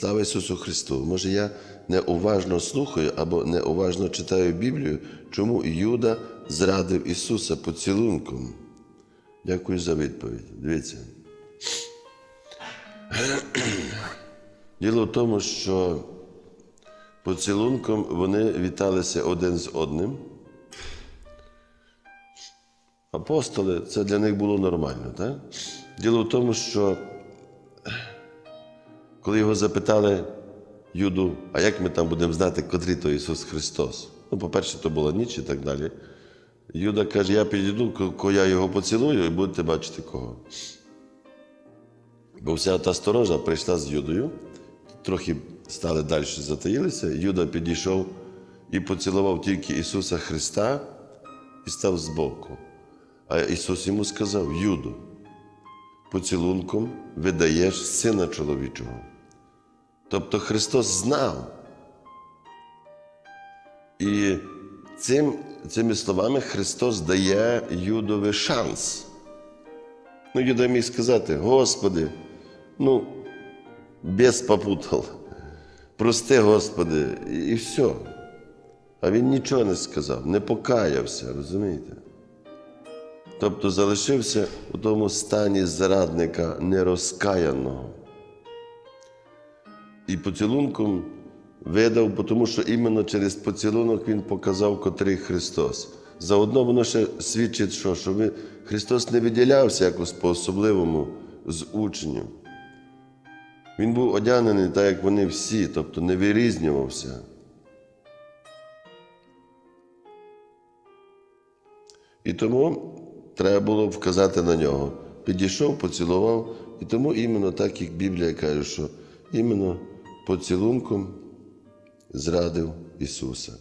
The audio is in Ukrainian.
Слава Ісусу Христу! Може, я неуважно слухаю або неуважно читаю Біблію, чому Юда зрадив Ісуса поцілунком? Дякую за відповідь. Дивіться. Діло в тому, що поцілунком вони віталися один з одним. Апостоли, це для них було нормально. Так? Діло в тому, що коли його запитали Юду, а як ми там будемо знати, котрий то Ісус Христос? Ну, по-перше, то була ніч і так далі. Юда каже, я підійду, коли я його поцілую, і будете бачити кого. Бо вся та сторожа прийшла з Юдою, трохи стали далі, затаїлися. Юда підійшов і поцілував тільки Ісуса Христа і став збоку. А Ісус йому сказав: Юду, поцілунком видаєш сина чоловічого. Тобто Христос знав. І цим, цими словами Христос дає Юдові шанс. Ну, Юда міг сказати, Господи, ну, без попутал. Прости, Господи, і, і все. А він нічого не сказав, не покаявся, розумієте? Тобто залишився у тому стані зрадника нерозкаяного. І поцілунком видав, тому що іменно через поцілунок він показав, котрий Христос. Заодно воно ще свідчить, що, що ви, Христос не виділявся якось по-особливому з учнів. Він був одягнений так, як вони всі, тобто не вирізнювався. І тому треба було вказати на нього. Підійшов, поцілував, і тому іменно так, як Біблія каже, що іменно поцілунком зрадив Ісуса.